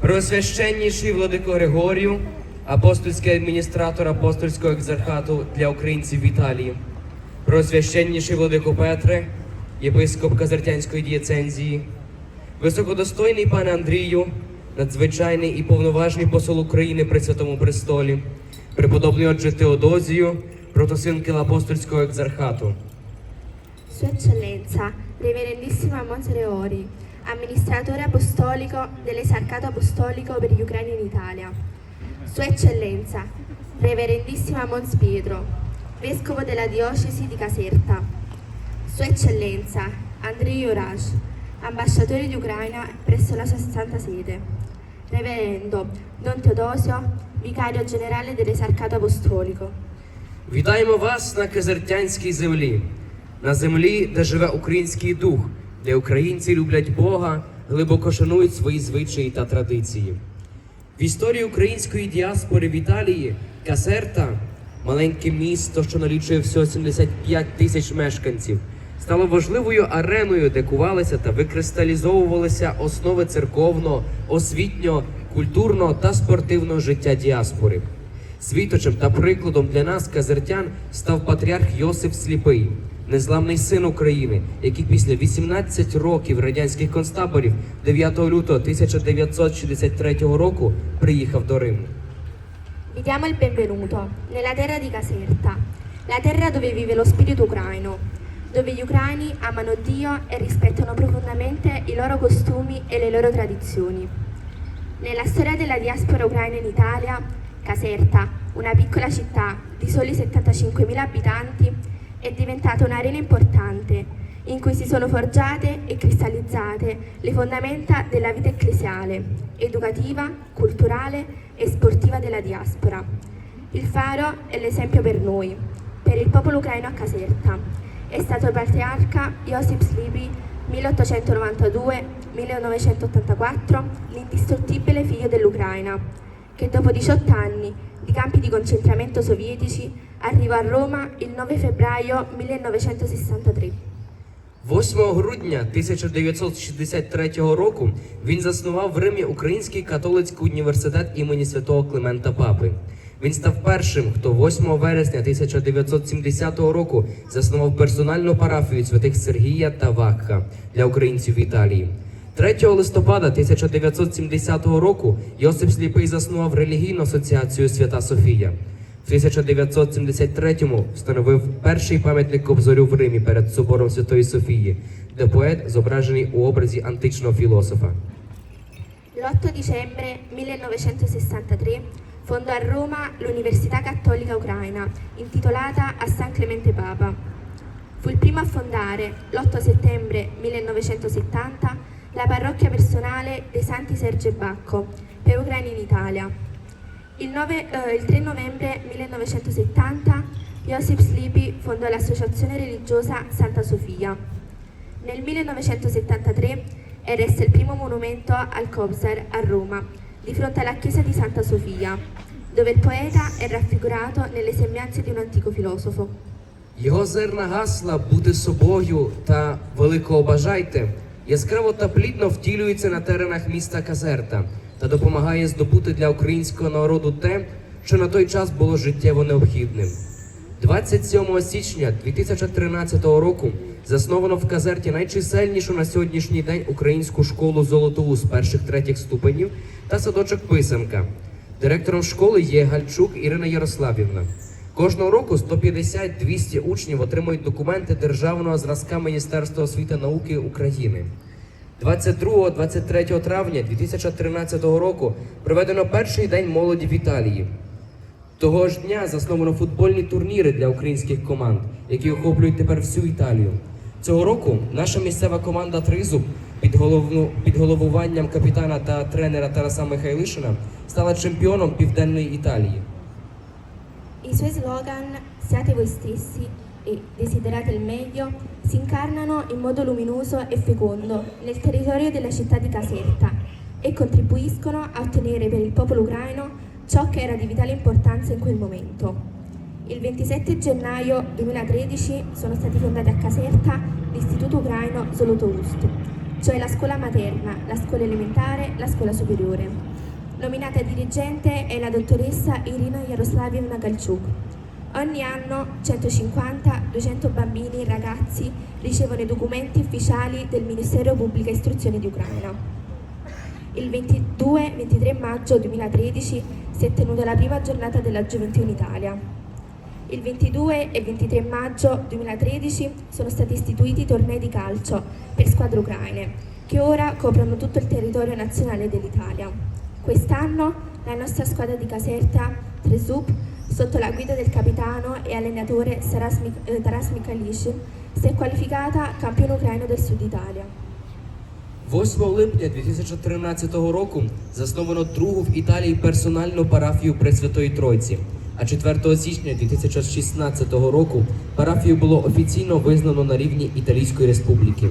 Преосвященніший владико Григорію, апостольський адміністратор апостольського екзархату для українців в Італії, Преосвященніший владико Петре, єпископ Казартянської дієцензії, високодостойний пане Андрію, надзвичайний і повноважний посол України при Святому Престолі, преподобний отже Теодозію, протосинкел апостольського екзархату. Sua Eccellenza, Reverendissimo Monsignori, amministratore apostolico dell'Esarcato Apostolico per gli Ucraini in Italia. Sua Eccellenza, Reverendissima Mons Pietro, Vescovo della Diocesi di Caserta. Sua Eccellenza, Andrei Orash, ambasciatore di Ucraina presso la Sua Santa Sede. Reverendo Don Teodosio, Vicario Generale dell'Esarcato Apostolico. Вітаємо вас на Казартянській землі, на землі, де живе український дух, Де українці люблять Бога, глибоко шанують свої звичаї та традиції. В історії української діаспори в Італії Касерта, маленьке місто, що налічує всього 75 тисяч мешканців, стало важливою ареною, де кувалися та викристалізовувалися основи церковного, освітнього, культурного та спортивного життя діаспори. Світочем та прикладом для нас, казертян, став патріарх Йосип Сліпий, незламний син України, який після 18 років радянських концтаборів 9 лютого 1963 року приїхав до Риму. Vi diamo il benvenuto nella terra di Caserta, la terra dove vive lo spirito ucraino, dove gli ucraini amano Dio e rispettano profondamente i loro costumi e le loro tradizioni. Nella storia della diaspora ucraina in Italia, Caserta, una piccola città di soli 75.000 abitanti, è diventata un'arena importante in cui si sono forgiate e cristallizzate le fondamenta della vita ecclesiale, educativa, culturale e sportiva della diaspora. Il faro è l'esempio per noi, per il popolo ucraino a Caserta. È stato il patriarca Josip Slipi 1892-1984, l'indistruttibile figlio dell'Ucraina, che dopo 18 anni di campi di concentramento sovietici arrivò a Roma il 9 febbraio 1963. 8 грудня 1963 року він заснував в Римі Український католицький університет імені святого Климента Папи. Він став першим, хто 8 вересня 1970 року заснував персональну парафію святих Сергія та Вакха для українців в Італії. 3 листопада 1970 року Йосип Сліпий заснував релігійну асоціацію Свята Софія. В 1973-му встановив перший пам'ятник Кобзарю в Римі перед собором Святої Софії, де поет зображений у образі античного філософа. L'8 dicembre 1963 fondò a Roma l'Università Cattolica Ucraina, intitolata a San Clemente Papa. Fu il primo a fondare, l'8 settembre 1970, la parrocchia personale dei Santi Sergio e Bacco per ucraini in Italia. Il, nove- eh, il 3 novembre 1970 Josip Slipi fondò l'associazione religiosa Santa Sofia. Nel 1973 eresse il primo monumento al Kobzar a Roma, di fronte alla chiesa di Santa Sofia, dove il poeta è raffigurato nelle sembianze di un antico filosofo. Його зерна гасла бути собою та великого бажайте Яскраво та плідно втілюється на теренах міста Казерта та допомагає здобути для українського народу те, що на той час було життєво необхідним. 27 січня 2013 року засновано в Казерті найчисельнішу на сьогоднішній день українську школу Золотоуз перших третіх ступенів та садочок Писанка. Директором школи є Гальчук Ірина Ярославівна. Кожного року 150-200 учнів отримують документи державного зразка Міністерства освіти і науки України. 22-23 травня 2013 року проведено перший день молоді в Італії. Того ж дня засновано футбольні турніри для українських команд, які охоплюють тепер всю Італію. Цього року наша місцева команда Тризуб під, головну, під головуванням капітана та тренера Тараса Михайлишина стала чемпіоном Південної Італії. I suoi slogan Siate voi stessi e desiderate il meglio si incarnano in modo luminoso e fecondo nel territorio della città di Caserta e contribuiscono a ottenere per il popolo ucraino ciò che era di vitale importanza in quel momento. Il 27 gennaio 2013 sono stati fondati a Caserta l'Istituto Ucraino Zolotoust, cioè la scuola materna, la scuola elementare, la scuola superiore. Nominata dirigente è la dottoressa Irina Yaroslavivna Galchuk. Ogni anno 150-200 bambini e ragazzi ricevono i documenti ufficiali del Ministero Pubblica Istruzione di Ucraina. Il 22-23 maggio 2013 si è tenuta la prima giornata della gioventù in Italia. Il 22 e 23 maggio 2013 sono stati istituiti tornei di calcio per squadre ucraine, che ora coprono tutto il territorio nazionale dell'Italia. Quest'anno la nostra squadra di Caserta, Tresup, sotto la guida del capitano e allenatore Taras, Mik- eh, Taras Mikhailishin, si è qualificata campione ucraino del Sud Italia. 8 липня 2013 року засновано другу в Італії персональну парафію Пресвятої Тройці. А 4 січня 2016 року парафію було офіційно визнано на рівні Італійської республіки.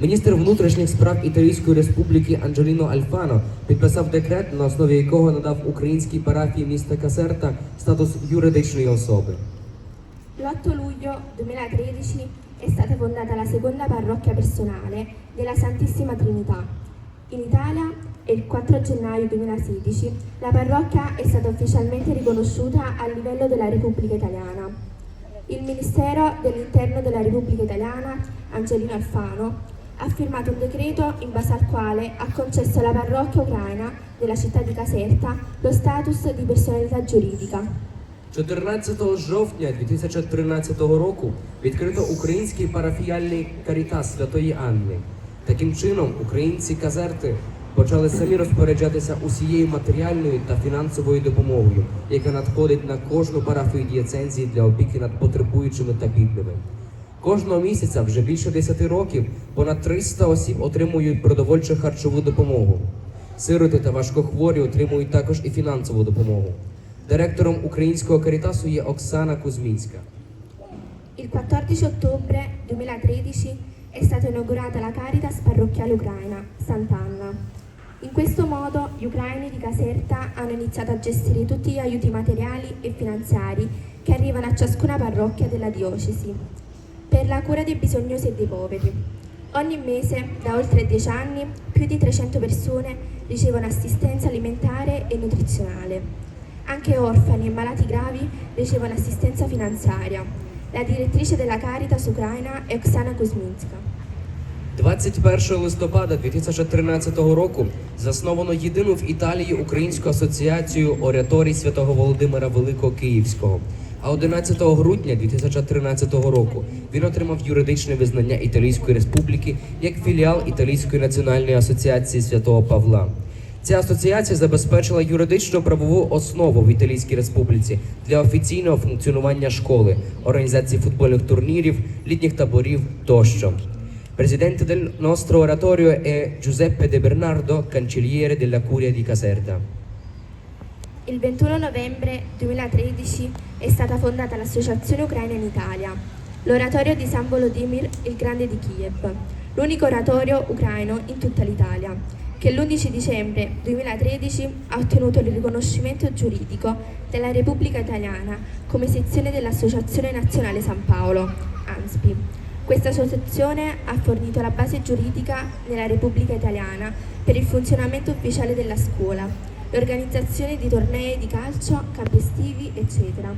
Міністр внутрішніх справ Італійської республіки Анджеліно Альфано підписав декрет, на основі якого надав українській парафії міста Касерта статус юридичної особи. L'8 luglio 2013 è stata fondata la seconda parrocchia personale della Santissima Trinità. In Italia e il 4 gennaio 2016 la parrocchia è stata ufficialmente riconosciuta a livello della Repubblica Italiana. Il Ministero dell'Interno della Repubblica Italiana, Angelino Alfano, ha firmato un decreto in base al quale ha concesso alla parrocchia ucraina della città di Caserta lo status di personalità giuridica. 14 жовтня 2013 року відкрито український парафіяльний карітас Святої Анни. Таким чином, українці казерти почали самі розпоряджатися усією матеріальною та фінансовою допомогою, яка надходить на кожну парафію дієцензії для опіки над потребуючими та бідними. Кожного місяця вже більше 10 років понад 300 осіб отримують продовольчу харчову допомогу. Сироти та важкохворі отримують також і фінансову допомогу. Директором українського карітасу є Оксана Кузьмінська. Il 14 ottobre 2013 è stata inaugurata la Caritas parrocchiale ucraina, Sant'Anna. In questo modo gli ucraini di Caserta hanno iniziato a gestire tutti gli aiuti materiali e finanziari che arrivano a ciascuna parrocchia della diocesi per la cura dei bisognosi e dei poveri. Ogni mese, da oltre 10 anni, più di 300 persone ricevono assistenza alimentare e nutrizionale. Anche orfani e malati gravi ricevono assistenza finanziaria. La direttrice della Caritas Ucraina è Oksana Kuzminska. 21 листопада 2013 року засновано єдину в Італії Українську асоціацію ораторій святого Володимира Великого Київського. А 11 грудня 2013 року він отримав юридичне визнання Італійської республіки як філіал Італійської національної асоціації святого Павла. Ця асоціація забезпечила юридичну правову основу в Італійській республіці для офіційного функціонування школи, організації футбольних турнірів, літніх таборів тощо. Presidente del nostro oratorio è Giuseppe De Bernardo, cancelliere della Curia di Caserta. Il 21 novembre 2013 è stata fondata l'Associazione Ucraina in Italia, l'oratorio di San Volodymyr il Grande di Kiev, l'unico oratorio ucraino in tutta l'Italia, che l'11 dicembre 2013 ha ottenuto il riconoscimento giuridico della Repubblica Italiana come sezione dell'Associazione Nazionale San Paolo, ANSPI. Questa associazione ha fornito la base giuridica nella Repubblica Italiana per il funzionamento ufficiale della scuola, l'organizzazione di tornei di calcio, campi estivi, eccetera.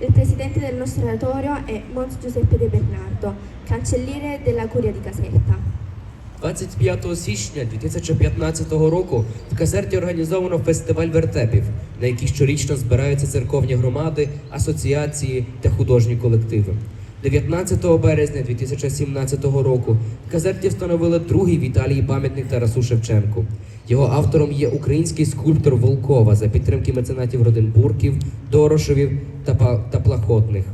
Il presidente del nostro oratorio è Mons Giuseppe De Bernardo, cancelliere della Curia di Caserta. 25 січня 2015 року в Касерті організовано фестиваль вертепів, на який щорічно збираються церковні громади, асоціації та художні колективи. 19 березня 2017 року в Казерті встановили другий в Італії пам'ятник Тарасу Шевченку. Його автором є український скульптор Волкова за підтримки меценатів родин Бурків, Дорошевів та, та Плахотних.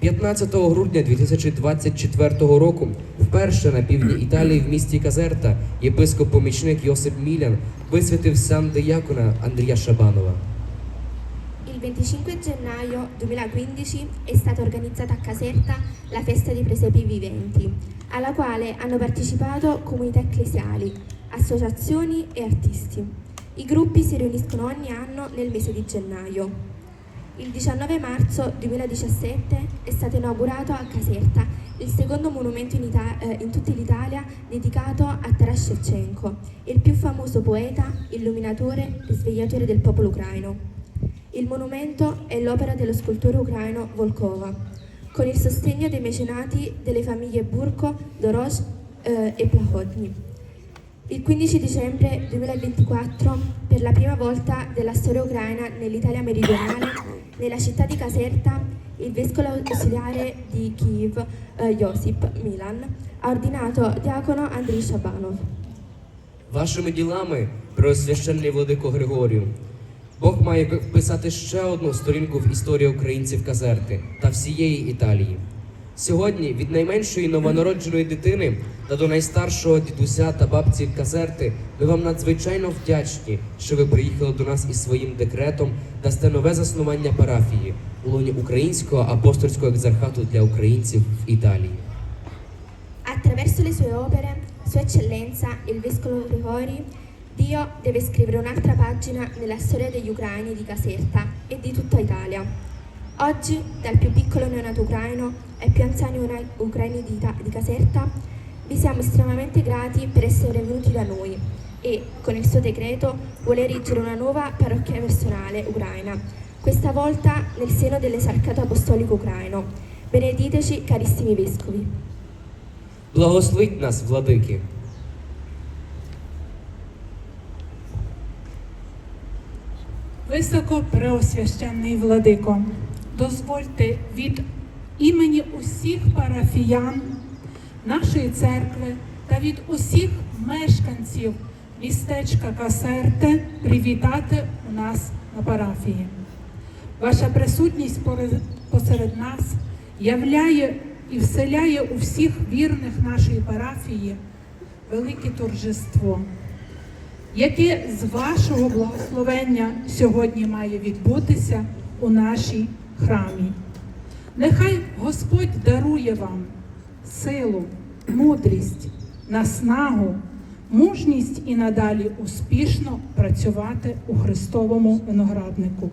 15 грудня 2024 року вперше на півдні Італії в місті Казерта єпископ-помічник Йосип Мілян висвятив сан диякона Андрія Шабанова. Il 25 gennaio 2015 è stata organizzata a Caserta la festa dei presepi viventi, alla quale hanno partecipato comunità ecclesiali, associazioni e artisti. I gruppi si riuniscono ogni anno nel mese di gennaio. Il 19 marzo 2017 è stato inaugurato a Caserta il secondo monumento in, Ita- eh, in tutta l'Italia dedicato a Taras Shevchenko, il più famoso poeta, illuminatore, risvegliatore del popolo ucraino. Il monumento è l'opera dello scultore ucraino Volkova, con il sostegno dei mecenati delle famiglie Burko, Dorosh eh, e Plahodny. Il 15 dicembre 2024, per la prima volta della storia ucraina nell'Italia meridionale, nella città di Caserta, il vescovo ausiliare di Kiev, eh, Josip Milan, ha ordinato diacono Andriy Shabanov. Вашими ділами, преосвященний владико Григорію, Бог має вписати ще одну сторінку в історії українців Казерти та всієї Італії. Сьогодні від найменшої новонародженої дитини та до найстаршого дідуся та бабці Казерти ми вам надзвичайно вдячні, що ви приїхали до нас із своїм декретом дасте нове заснування парафії у лоні Українського апостольського екзархату для українців в Італії. Attraverso le sue opere, Sua Eccellenza, il Vescovo Grigori, Dio deve scrivere un'altra pagina nella storia degli ucraini di Caserta e di tutta Italia. Oggi, dal più piccolo neonato ucraino ai più anziani ura- ucraini di, Ita- di Caserta, vi siamo estremamente grati per essere venuti da noi e, con il suo decreto, vuole erigere una nuova parrocchia personale ucraina, questa volta nel seno dell'esarcato apostolico ucraino. Benediteci, carissimi vescovi. Благословіть нас, владики! Високо преосвященний владико, Дозвольте від імені усіх парафіян нашої церкви та від усіх мешканців містечка Касерте привітати у нас на парафії. Ваша присутність посеред нас являє і вселяє у всіх вірних нашої парафії велике торжество яке з вашого благословення сьогодні має відбутися у нашій храмі. Нехай Господь дарує вам силу, мудрість, наснагу, мужність і надалі успішно працювати у Христовому винограднику.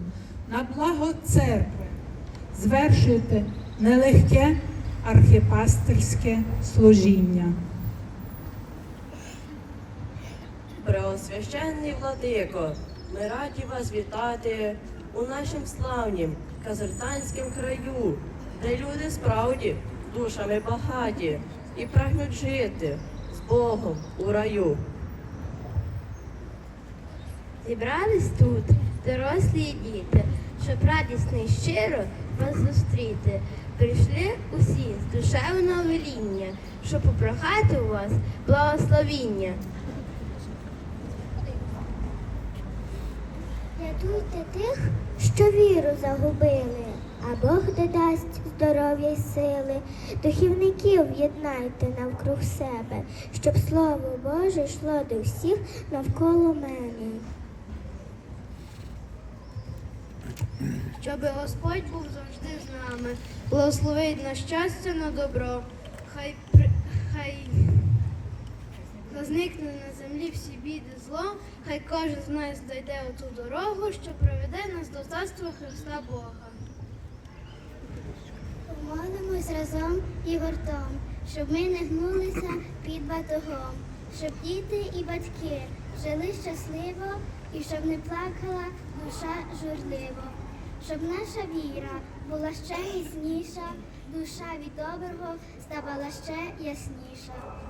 На благо церкви звершуйте нелегке архіпастерське служіння. Преосвященний владико, ми раді вас вітати у нашім славнім казертанськім краю, де люди справді душами багаті і прагнуть жити з Богом у раю. Зібрались тут дорослі і діти, щоб радісно і щиро вас зустріти. Прийшли усі з душевного веління, щоб попрохати у вас благословіння. Рятуйте тих, що віру загубили, а Бог додасть здоров'я й сили. Духівників єднайте навкруг себе, щоб слово Боже йшло до всіх навколо мене. Щоб Господь був завжди з нами, благословить на щастя, на добро. Хай при- хай зникне на землі всі біди зло, хай кожен з нас дойде оту дорогу, що проведе нас до царства Христа Бога. Помолимось разом і гуртом, щоб ми не гнулися під батогом, щоб діти і батьки жили щасливо і щоб не плакала душа журливо, щоб наша віра була ще міцніша, душа від доброго ставала ще ясніша.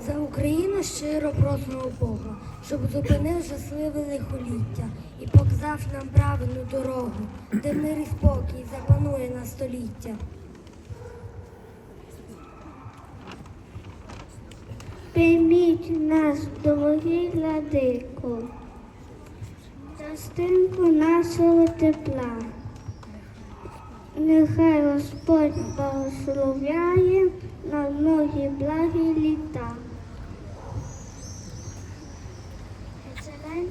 За Україну щиро просимо Бога, щоб зупинив щасливе лихоліття і показав нам правильну дорогу, де мир і спокій запанує на століття. Прийміть нас, дорогі владико, частинку нашого тепла. Нехай Господь благословляє на многі благі літа.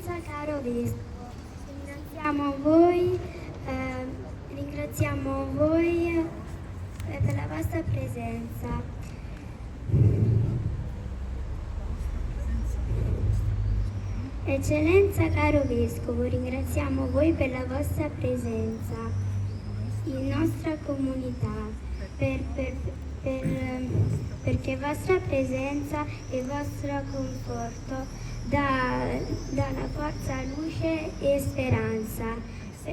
Eccellenza caro Vescovo, ringraziamo voi, eh, ringraziamo voi per la vostra presenza. Eccellenza caro Vescovo, ringraziamo voi per la vostra presenza in nostra comunità. per- per- per, ehm, perché vostra presenza e vostro conforto dà, dà una forza, luce e speranza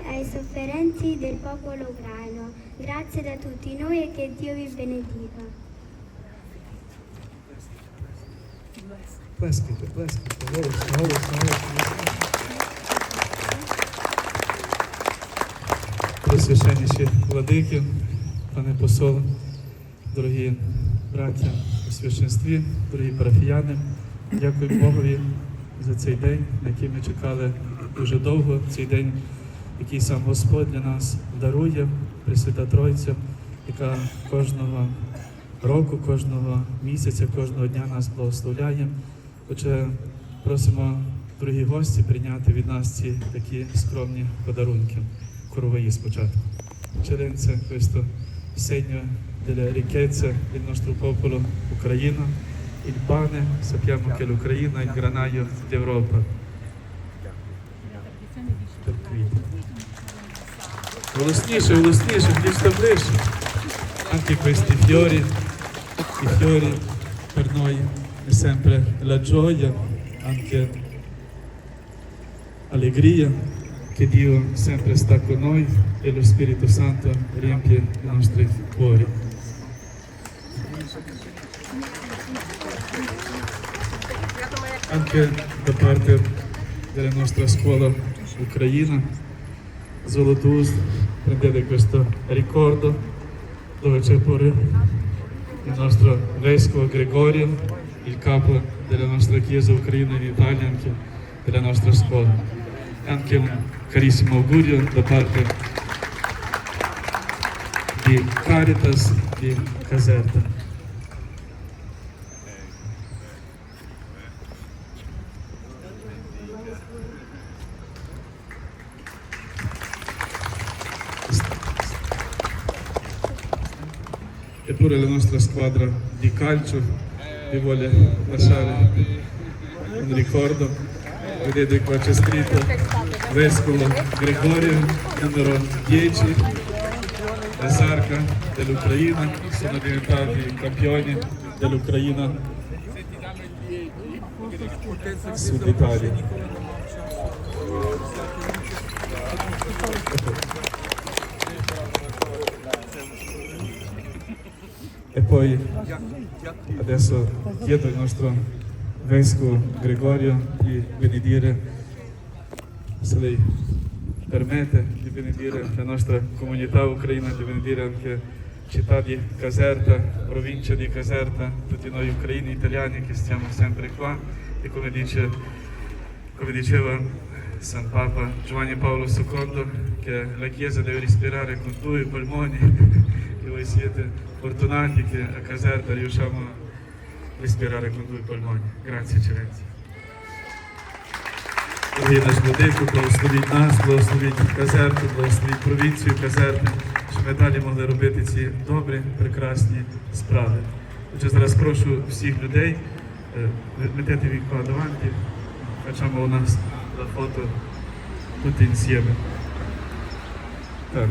ai sofferenti del popolo ucraino. Grazie da tutti noi e che Dio vi benedica. Плескайте, плескайте, голосно, голосно, голосно. Пресвященніші владики, пане посол, дорогі браття у священстві, дорогі парафіяни, Дякую Богові за цей день, на який ми чекали дуже довго. Цей день, який сам Господь для нас дарує, Пресвята Тройця, яка кожного року, кожного місяця, кожного дня нас благословляє. Отже, просимо, дорогі гості, прийняти від нас ці такі скромні подарунки. Короваї спочатку. Eccellenza, questo segno della ricchezza del nostro popolo ucraino. Il pane, sappiamo che l'Ucraina è il granaio d'Europa. Per квіти. Голосніше, голосніше, ближче, ближче. Anche questi fiori, i fiori per noi è sempre la gioia, anche allegria che Dio sempre sta con noi e lo Spirito Santo riempie i nostri cuori. Anche da parte della nostra scuola Ucraina, Zolotuz, prendete questo ricordo dove c'è pure il nostro vescovo Gregorio, il capo della nostra chiesa ucraina in Italia, anche della nostra scuola. Anche un carissimo augurio da parte di Caritas di Caserta. Eppure la nostra squadra di calcio vi vuole lasciare un ricordo. Vedete qua c'è scritto Vescovo Gregorio, numero 10, Esarca dell'Ucraina, sono diventati campioni dell'Ucraina Sud Italia. E poi adesso chiedo al nostro vescovo Gregorio di benedire, se lei permette, di benedire la nostra comunità ucraina, di benedire anche città di Caserta, provincia di Caserta, tutti noi ucraini, italiani che stiamo sempre qua. E come, dice, come diceva San Papa Giovanni Paolo II, che la Chiesa deve respirare con due polmoni e voi siete fortunati che a Caserta riusciamo a respirare con due polmoni. Grazie eccellenza. Дорогий наш владику, благословіть нас, благословіть Казерту, благословіть провінцію Казерти, щоб ми далі могли робити ці добрі, прекрасні справи. Отже, зараз прошу всіх людей mettete qua davanti, facciamo una la foto tutti insieme. Так.